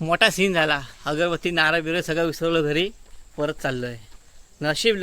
मोठा सीन झाला. अगरबत्ती नारळ बिरळ सगळं विसरलं घरी. परत चाललो आहे नशीब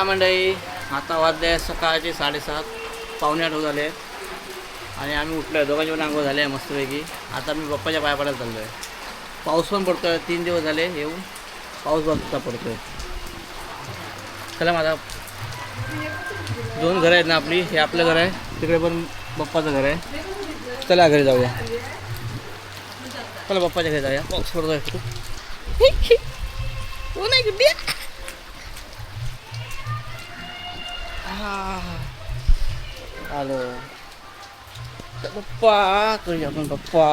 लव मंडळी आता वाजले सकाळचे साडेसात पावणे आठ झाले. आणि आम्ही उठलो आहे दोघांचे पण आंघोळ झाले आहे मस्तपैकी. आता मी पप्पाच्या पाया पडायला चाललो आहे पाऊस पण पडतो आहे तीन दिवस झाले येऊन. पाऊस बघता पडतो आहे चला माझा. दोन घरं आहेत ना आपली हे आपलं घर आहे तिकडे पण पप्पाचं घर आहे. चला घरी जाऊया. चला पप्पाच्या घरी जाऊया. पाऊस पडतो आहे खूप हो नाही गुड्डी आलो तर पप्पा करूया आपण पप्पा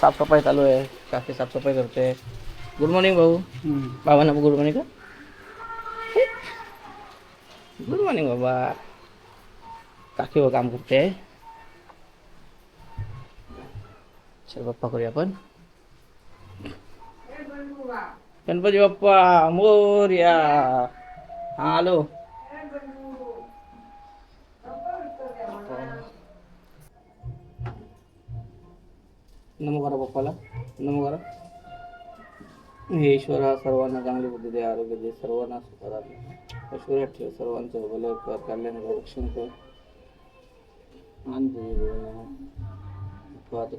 साफसफाई चालू आहे काकी साफसफाई करते गुड मॉर्निंग भाऊ बाबांना गुड मॉर्निंग का गुड मॉर्निंग बाबा काकी व काम करते चल पप्पा करूया आपण गणपती बाप्पा मोर्या हा आलो नमो करा पप्पाला नमो करा. हे ईश्वरा सर्वांना चांगली बुद्धी दे आरोग्य दे सर्वांना सुखात ऐश्वर्यात ठेव सर्वांचं भलं कर कल्याण कर रक्षण कर. आणि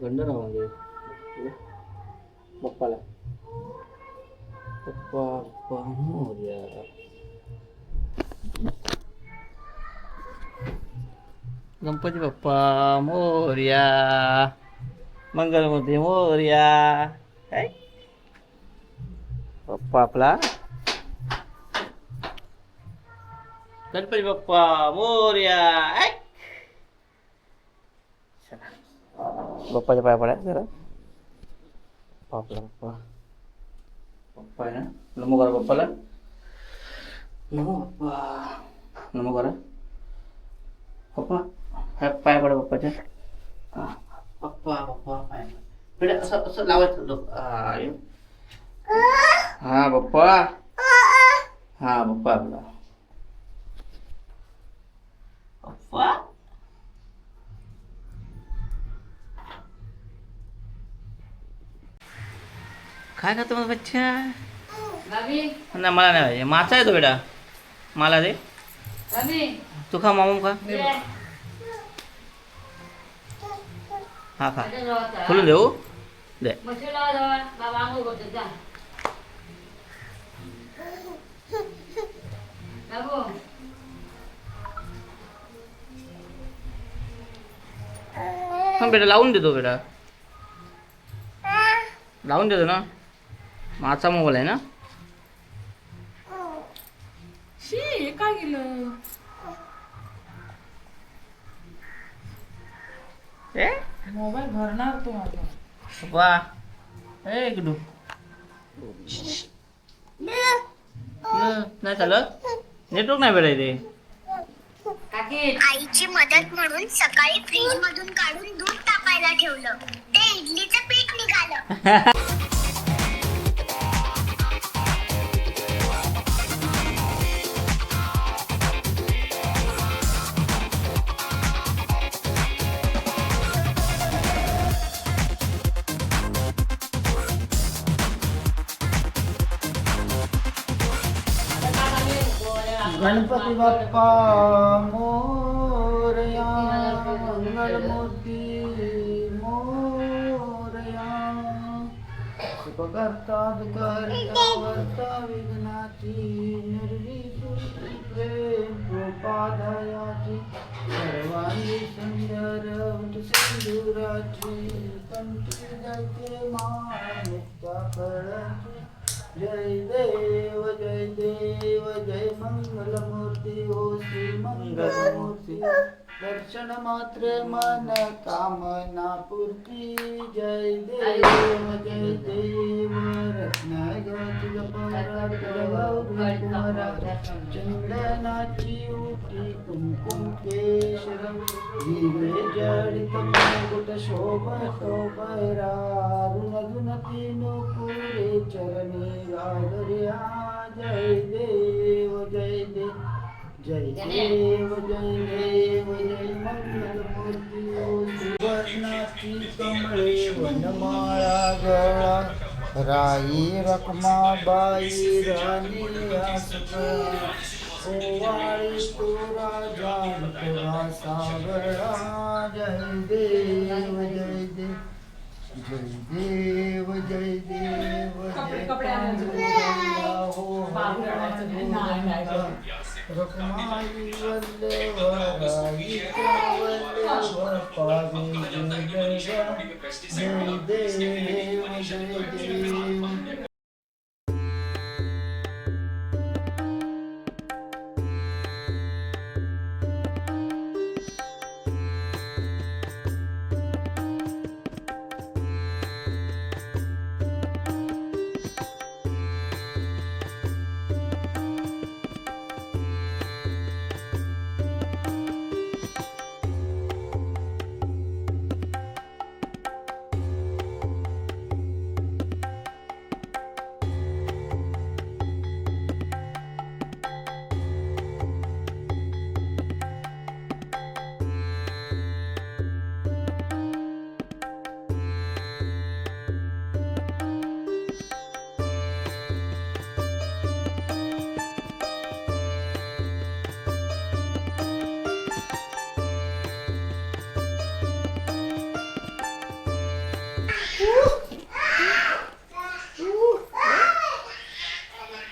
खंड राहून दे. पप्पाला पप्पा पप्पा मोर्या. गणपती बाप्पा मोर्या. मंगलमूर्ती मोर्या. काय? पप्पा आपला. गणपती बाप्पा मोर्या. बाप्पाच्या पाया पडा जरा. बापला बाप्पा. पप्पा आहे ना? नमो करा बाप्पाला. नमो बाप्पा. नमो करा. पप्पा हाय पाय पडा बाप्पाच्या. हां. पप्पा पप्पा पाय. बेटा असं असं लावायचं लोक. हा पप्पा. हा पप्पा आपला. पप्पा? काय खातो मग बच्चा? नाही मला नाही पाहिजे मासा आहे तो बेटा. मला दे. तू खा मामू खा हा खा खोलून देऊ दे हा बेटा लावून देतो बेटा लावून देतो ना माझा मोबाईल आहे ना शी काय गेलं ए मोबाईल भरणार तो माझा. वा. ए गुडू नाही चालत? नेटवर्क नाही बेटा इथे. आईची मदत म्हणून सकाळी फ्रीज मधून काढून दूध तापायला ठेवलं. ते इडलीचं पीठ निघालं. गणपती बाप्पा मोरया मंगलमूर्ती मोरया. सुखकर्ता दुःखहर्ता वर्ता विघ्नाची निर्वी प्रेम कृपादयाची. सर्वांगी सुंदर सिंदुराची कंठी जयते मा मुक्ता फळाची जय देव जय देव जय मंगलमूर्ती ओ श्री मंगलमूर्ती. दर्शन मात्र मन कामना पूर्ती. जय देव जय देव. चंदनाची उटी कुंकुम केशरम. दिवे जडित मुकुट शोभतो बरारुण गुणती नुपुरे चरणी गागर्या जय देव जय देव. जय देव जय देव जय मंगल मूर्ती सुवर्णाची कमळे वनमाळा गळा राई रखमाबाई राणी ओवाळी तो राजा तुला सावळा जय देव जय देव जय देव जय देव जय रखमाई वल्लभ राई वल्लभ पावे जय जय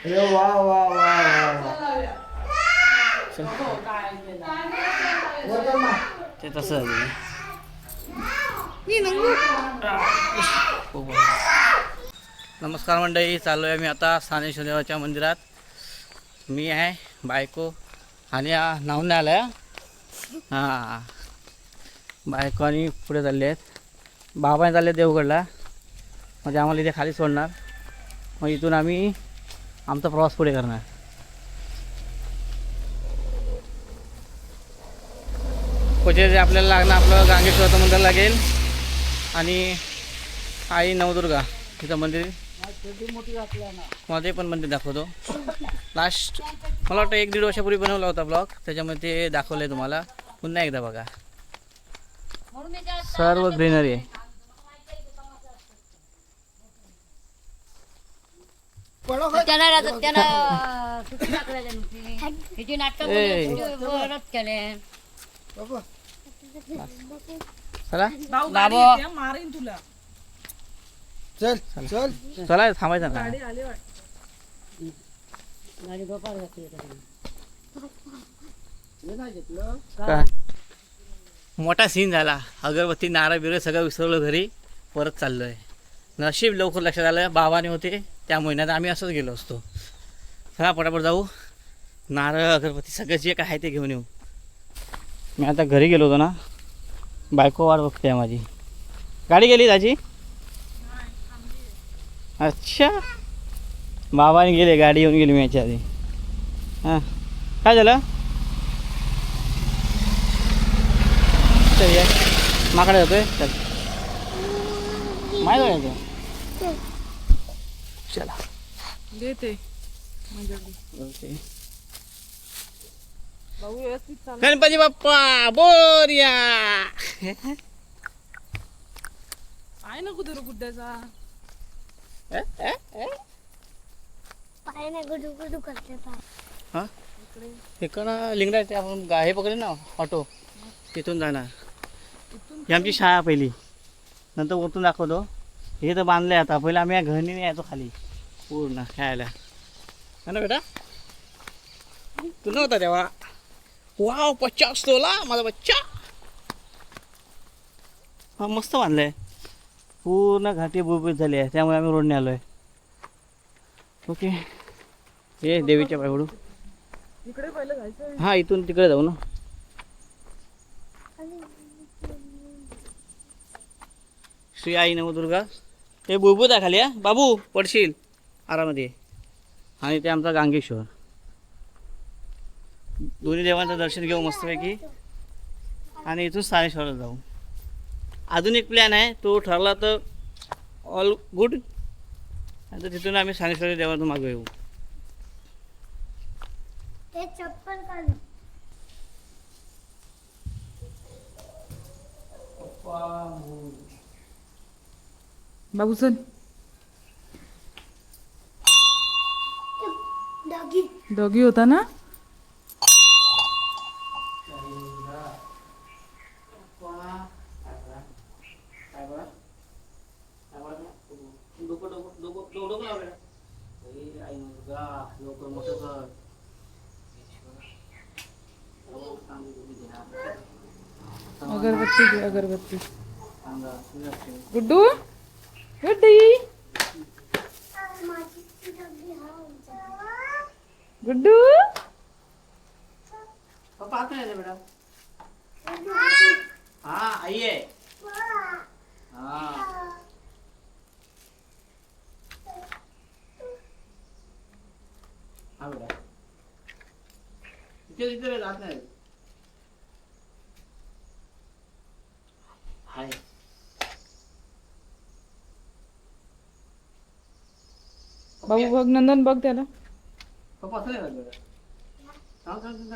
अरे वा वा वा वा वा ते तसं नमस्कार मंडळी चाललो आहे मी आता स्थानेश्वर देवाच्या मंदिरात. मी आहे बायको आणि हा नाव नाही आलं हां बायको आणि पुढे चालले आहेत. बाबाने चालले देवगडला. म्हणजे आम्हाला इथे खाली सोडणार. मग इथून आम्ही आमचा प्रवास पुढे करणार. पुढे आपल्याला लागणार आपलं गांगेश्वरचं मंदिर लागेल. आणि आई नवदुर्गा तिथं मंदिर. मध्ये पण मंदिर दाखवतो. लास्ट मला वाटतं एक दीड वर्षापूर्वी बनवला होता ब्लॉग त्याच्यामध्ये ते दाखवलं आहे तुम्हाला. पुन्हा एकदा बघा. सर्व ग्रीनरी आहे. त्याला राहतात त्याला सुट्टी टाकल्या त्यांची हिची नाटक ए. बरंच केले. चला. भाऊ बाबा. गाडी येते, मारीन तुला. चल चल. चला. थांबायचं ना. गाडी आली वाटतं. गाडी गोपाळ जाते नाही घेतलं काय मोठा सीन झाला. अगरबत्ती नारळ बिरळ सगळं विसरलो घरी. परत चाललो आहे नशीब लवकर लक्षात आलं. बाबाने होते. त्या महिन्यात आम्ही असंच गेलो असतो. चला पटापट जाऊ. नारळ अगरबत्ती सगळं जे काय आहे ते घेऊन येऊ. मी आता घरी गेलो होतो ना. बायको वाट बघते आहे माझी. गाडी गेली दाजी? अच्छा. बाबाने गेले गाडी येऊन गेली मी याच्या आधी. हां. काय झालं? चल या. माकडे जातोय चल. माहीत जायचं चला. देते. ओके. गणपती बाप्पा बोर्या आहे ना कुठे गुड्ड्याचा. पाय नाही गुडू गुडू करते पाय. हां? इकडं. लिंगडायचे आपण गा हे पकडे ना ऑटो तिथून जाणार. ही आमची शाळा पहिली. नंतर वरतून दाखवतो. हे तर बांधले आता. पहिले आम्ही घरी यायचो खाली. पूर्ण खायला. है ना बेटा? तू नव्हता तेव्हा. वाव बच्चा असतो ला माझा बच्चा. हा मस्त बांधलंय. पूर्ण घाटी बुबीत झाली आहे. त्यामुळे आम्ही रोडने आलोय. ओके. हे देवीच्या पायवडू इकडे पहिलं हा इथून तिकडे जाऊ ना. श्री आई नवदुर्गा हे बुळबुत आहे खाली हा. बाबू पडशील. आरामध्ये आणि ते आमचा गांगेश्वर. दोन्ही देवांचं दर्शन घेऊ मस्तपैकी. आणि इथून स्थानेश्वरला जाऊ. अजून एक प्लॅन आहे. तो ठरला तर ऑल गुड तर तिथून आम्ही स्थानेश्वरी देवातून मागे येऊ. ते चप्पल काढ बाबू चल डॉगी डॉगी होता ना? अगरबत्ती अगरबत्ती. गुड्डू? गुड्डी गुड्डू पप्पा आता नाही बेटा हा आई आहे हा हा बेटा तिथे तिथे जात नाही हाय बाबू बघ नंदन बघ त्याला.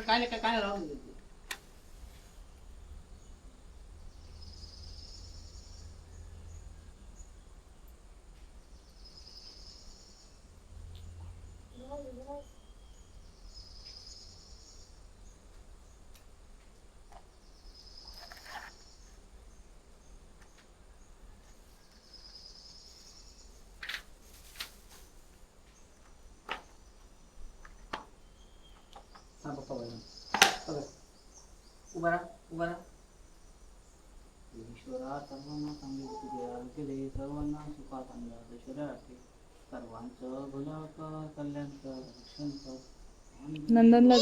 काय काय राहून दे. हा पप्पा बघा उभा राहा उभा राहा ईश्वरा सर्वांना दे सर्वांना सुखात आणला ऐश्वर्यासाठी सर्वांचं भलं कर कल्याण कर रक्षण कर नंदनला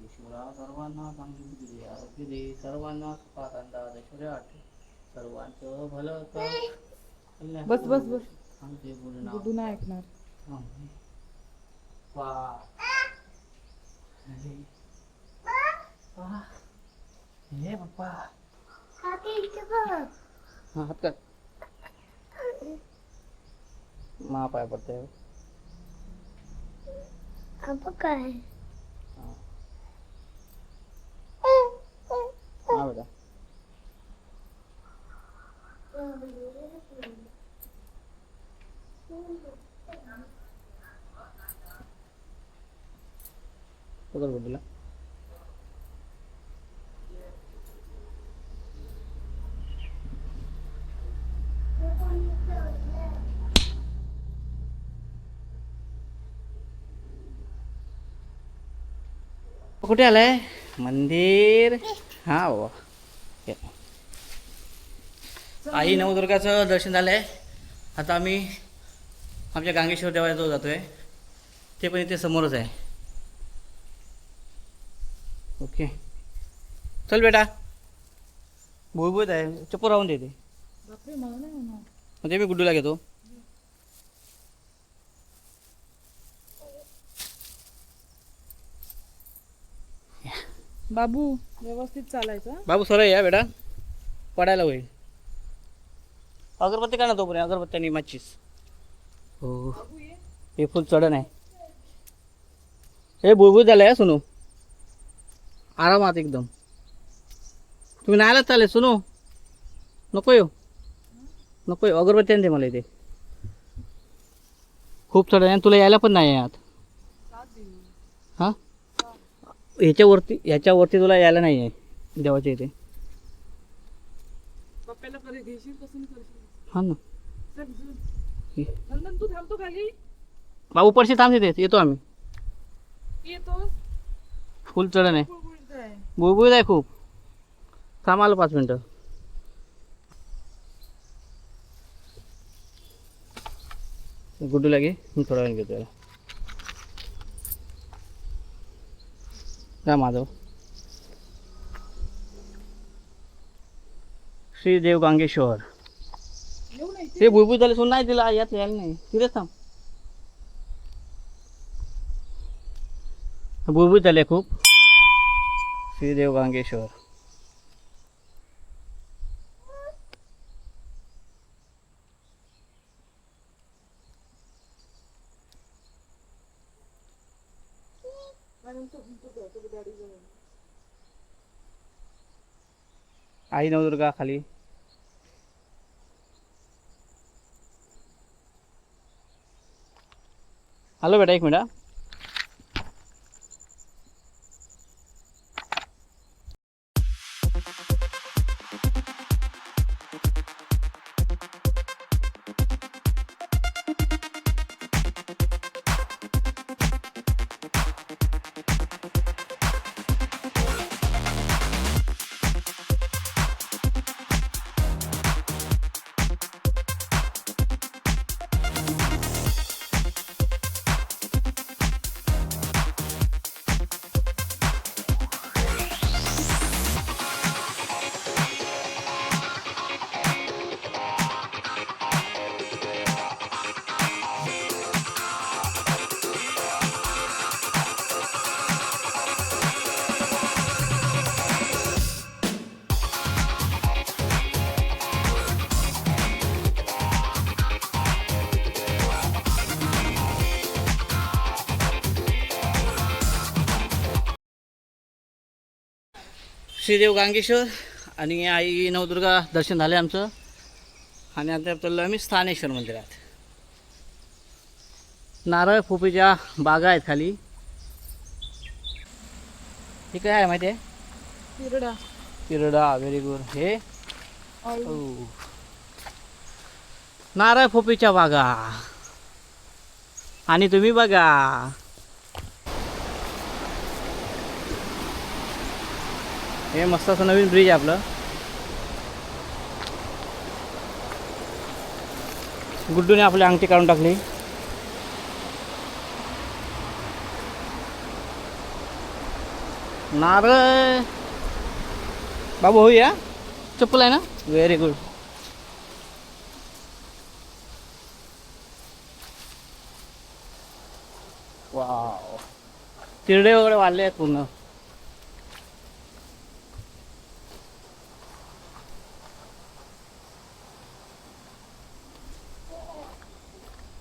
ईश्वरा सर्वांना बुद्धी दे आरोग्य दे सर्वांना सुखात आणला ऐश्वर्यासाठी सर्वांचं भलं कर कल्याण बस, बस. बस. आमचे गुड्डू नाही ऐकणार. Wah. Hey. Wah. Iya, Papa. हाती इथे बघ हाँ हाथ कर माँ पाय पड़ते हो अब काय हाँ बेटा पकड़ गुड्डूला कुठे आलंय? मंदिर. हा बाबा हे. आई नवदुर्गाचं दर्शन झालंय. आता आम्ही आमच्या गांगेश्वर देवाजवळ जातोय. ते पण इथे समोरच आहे. ओके. चल बेटा. भुळभुळत आहे. चप्पल राहून देते म्हणजे मी गुड्डूला घेतो. बाबू व्यवस्थित चालायचं? बाबू सरळ या बेटा. पडायला होईल. अगरबत्ती का ना तोपर्यंत अगरबत्त्या निमाचीच हो. हे फुल चढण आहे. हे बुळबुळ झालं आहे सुनू. आरामात एकदम. तुम्ही नाही आलात चालेल सुनू. नको येऊ. नको येऊ. अगरबत्ती आणते मला इथे. खूप चढण आहे आणि तुला यायला पण नाही आहे आत हां ह्याच्यावरती ह्याच्यावरती तुला यायला नाही आहे देवाच्या इथे. हां ना. तू थांबतो खाली. बाबू पडशी थांब तिथे येतो आम्ही. येतो. फुल चढण आहे. गुळगुळीत आहे. बुळबुळीत आहे खूप. थांब आलो पाच मिनटं. गुड्डू लागे मी थोडा वेळ घेतो याला माधव. श्री देवगांगेश्वर ते भुईभू झाले सोन नाही दिला यात यायला नाही. तिथेच थांब. भुईभू झाले खूप. श्री देवगांगेश्वर आई नवदुर्गा खाली हॅलो बेटा एक मिनिट श्रीदेव गांगेश्वर आणि आई नवदुर्गा दर्शन झाले आमचं. आणि आता चाललो आम्ही स्थानेश्वर मंदिरात. नारळ फोपीच्या बागा आहेत खाली. हे काय आहे माहिती आहे? तिरडा. तिरडा व्हेरी गुड हे. नारळ फोपीच्या बागा. आणि तुम्ही बघा. हे मस्त असं नवीन ब्रिज आहे आपलं. गुड्डूने आपली अंगठी काढून टाकली. नारळ बाबू होऊया? चप्पल आहे ना? व्हेरी गुड वाव तिरडे वगैरे वाढले आहेत पूर्ण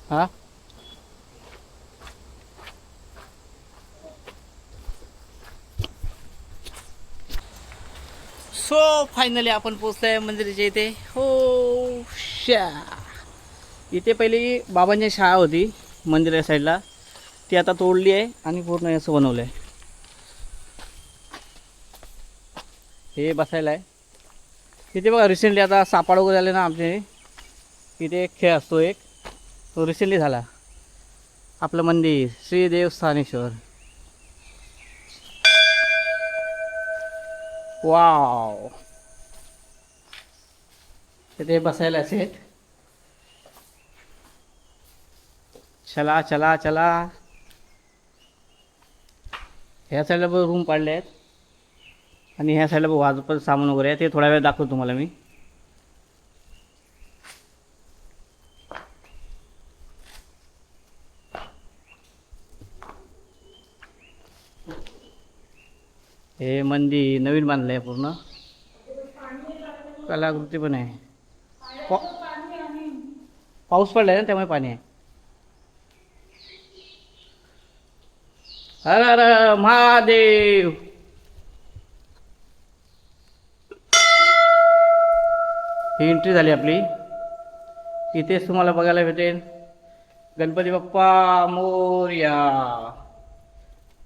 हा सो फायनली आपण पोचलोय मंदिराच्या इथे. हो शा इथे पहिली बाबांची शाळा होती मंदिरा साईडला ती आता तोडली आहे आणि पूर्ण असं बनवलं आहे हे बसायला आहे. तिथे बघा रिसेंटली आता सापाड वगैरे झाले ना आमचे. इथे एक खेळ असतो एक. तो रिसेंटली झाला. आपलं मंदिर श्रीदेव स्थानेश्वर वाव. तिथे बसायला असेल चला चला चला. ह्या साईडला पण रूम पाडले आहेत. आणि ह्या साईडला पण वाजपत सामान वगैरे आहे. ते थोड्या वेळ दाखवतो तुम्हाला मी. हे मंदिर नवीन बांधलं आहे पूर्ण. कलाकृती पण आहे. पाऊस पडला आहे ना त्यामुळे पाणी आहे. हर हर महादेव. ही एंट्री झाली आपली. इथेच तुम्हाला बघायला भेटेल. गणपती बाप्पा मोर्या.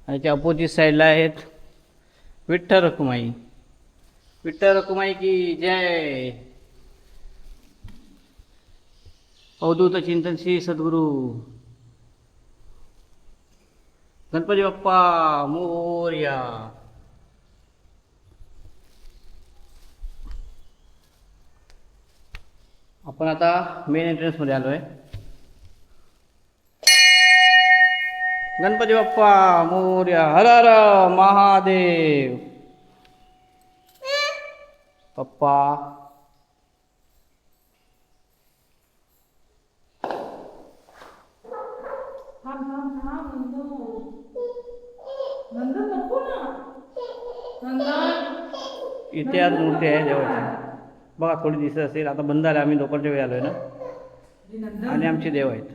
आणि त्या अपोजिट साईडला आहेत विठ्ठल रखुमाई. विठ्ठल रखुमाई की जय. अवधूत चिंतन श्री सद्गुरू। गणपती बाप्पा मोर्या। आपण आता मेन एंट्रन्समध्ये मध्ये आलोय. गणपती बाप्पा मोर्या हर हर महादेव। पप्पा इथे आज मूर्ती आहे देवाची बघा थोडी दिसत असेल आता बंद झाले आम्ही दुपारच्या वेळी आलो आहे ना. आणि आमचे देव आहेत.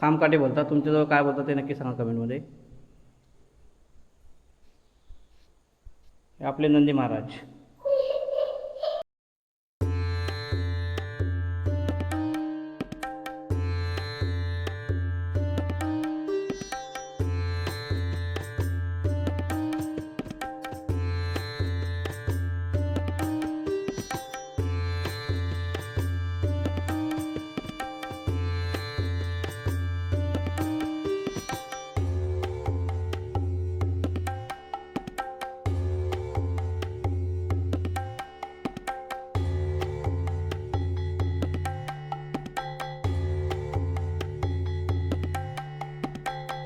खामकाटे बोलतात तुमच्याजवळ काय बोलतात ते नक्की सांगा कमेंटमध्ये. आपले नंदी महाराज.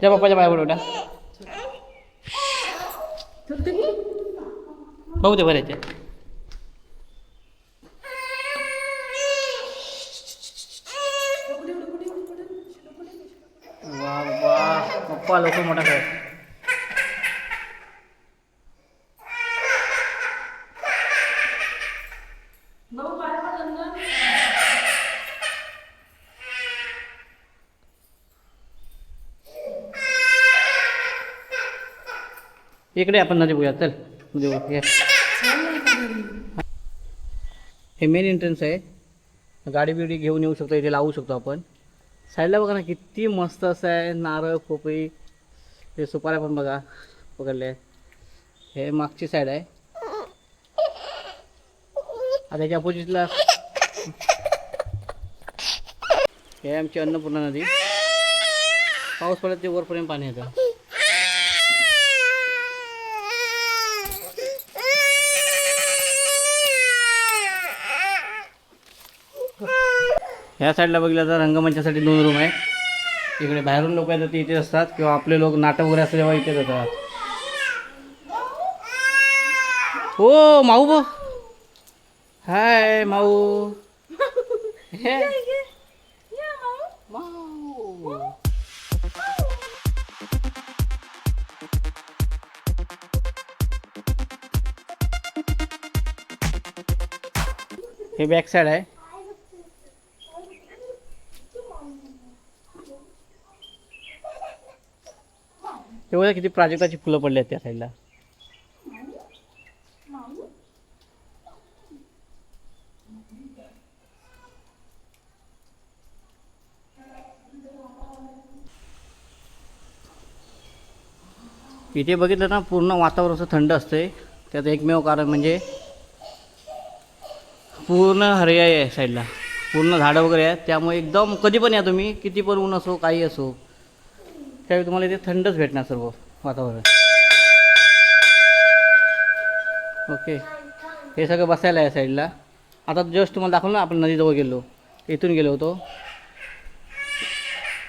त्या पप्पाच्या पाया पडू बघू ते भरायचे वा वा पप्पा लोक मोठा खेळ इकडे आपण नदी बघूया चल. नदी बघू, हे मेन एंट्रन्स आहे. गाडी बिडी घेऊन येऊ शकतो इथे लावू शकतो आपण. साईडला बघा ना किती मस्त असं आहे. नारळ पोपळी हे सुपाऱ्या पण बघा पकडले. हे मागची साईड आहे. आता त्याच्या अपोजिटला हे आमची अन्नपूर्णा नदी. पाऊस पडत ते वरपर्यंत पाणी येतं. ह्या साईडला बघितलं तर रंगमंचासाठी दोन रूम आहे. इकडे बाहेरून लोक येतात ते इथे असतात किंवा आपले लोक नाटक वगैरे असतात तेव्हा इथेच जातात. हो माऊ बो हाय माऊ. हे. बॅक साईड आहे. तेवढ्या किती प्राजक्ताची फुलं पडली आहेत त्या साईडला. इथे बघितलं ना पूर्ण वातावरण असं थंड असते त्याचं एकमेव कारण म्हणजे पूर्ण हरियाळी आहे साईडला. पूर्ण झाडं वगैरे आहेत. त्यामुळे एकदम कधी पण या तुम्ही किती पण ऊन असो काही असो त्यावेळी तुम्हाला इथे थंडच भेटणार सर्व वातावरण. ओके. हे सगळं बसायला आहे साईडला. आता जस्ट तुम्हाला दाखवलं ना आपण नदीजवळ गेलो. इथून गेलो होतो.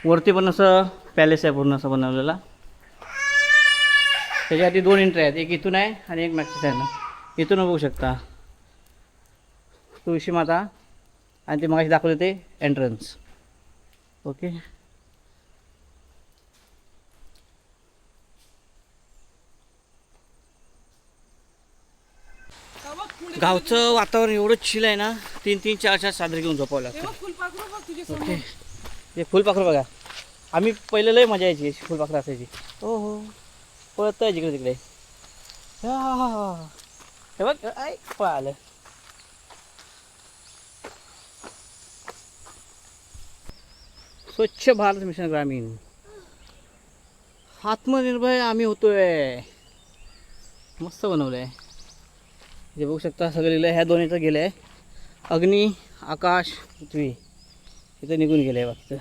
वरती पण असं पॅलेस आहे पूर्ण असं बनवलेला. त्याच्यासाठी दोन एंट्री आहेत. एक इथून आहे आणि एक मॅक्सिस आहे ना इथून बघू शकता. तुळशी माता आणि ते मगाशी दाखवले ते एंट्रन्स ओके. गावचं वातावरण एवढं चिल आहे ना तीन तीन चार चार चादर घेऊन झोपावं लागतं. ओके. ते फुलपाखरू बघा. आम्ही पहिले लय मजा यायची फुलपाखरं असायची. हो हो पळत जिकडे तिकडे. हा, हा, हा, हा. हे बघ आय पळालं. स्वच्छ भारत मिशन ग्रामीण. आत्मनिर्भर आम्ही होतोय. मस्त बनवलं आहे जे बघू शकता सगळं लिहिलं आहे ह्या दोन्हीचं गेलं आहे अग्नी आकाश पृथ्वी. इथं निघून गेलं आहे वाटतं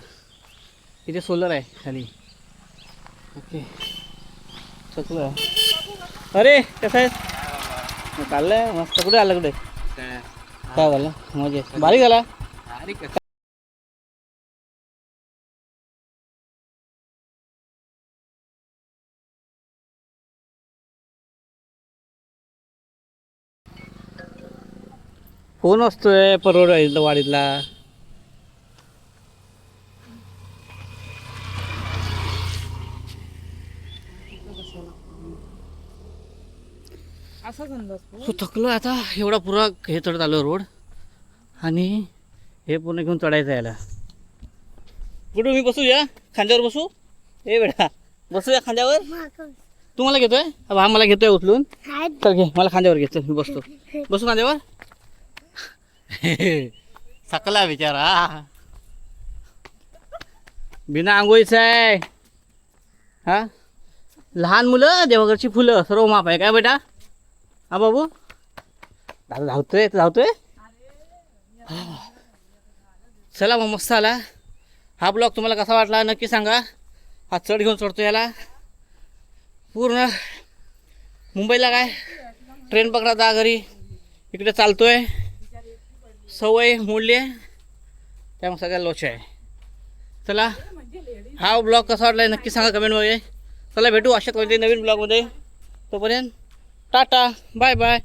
इथे सोलर आहे खाली. ओके. चकलं. अरे कसं आहे चाललंय. मस्त. कुठे आलं कुठे? काय? झालं मजेत. बारीक झाला? फोन असतोय परवड वाडीतला. सो थकलो आता एवढा पुरा हे चढत आलो रोड. आणि हे पूर्ण घेऊन चढायचं यायला कुठं मी बसू या? खांद्यावर बसू? ए बेटा बसूया खांद्यावर? तू मला घेतोय? हा मला घेतोय उचलून. चल घे मला खांद्यावर घे चल मी बसतो. बसू खांद्यावर? सकला बिचारा. बिना आंघोळीचं आहे. हा? लहान मुलं देवघरची फुलं सर्व माप आहे काय बेटा? हा बाबू? दादा धावतोय धावतोय? हा. चला मग मस्त आला हा ब्लॉग तुम्हाला कसा वाटला नक्की सांगा. हा चढ घेऊन चढतो याला. पूर्ण मुंबईला काय? ट्रेन पकडा जा घरी. इकडे चालतोय. सवय मूल्य त्यामुळे सगळ्या लोच आहे चला हा ब्लॉग कसा वाटला नक्की सांगा कमेंटमध्ये चला भेटू अशा कोणत्या नवीन ब्लॉगमध्ये तोपर्यंत टाटा बाय बाय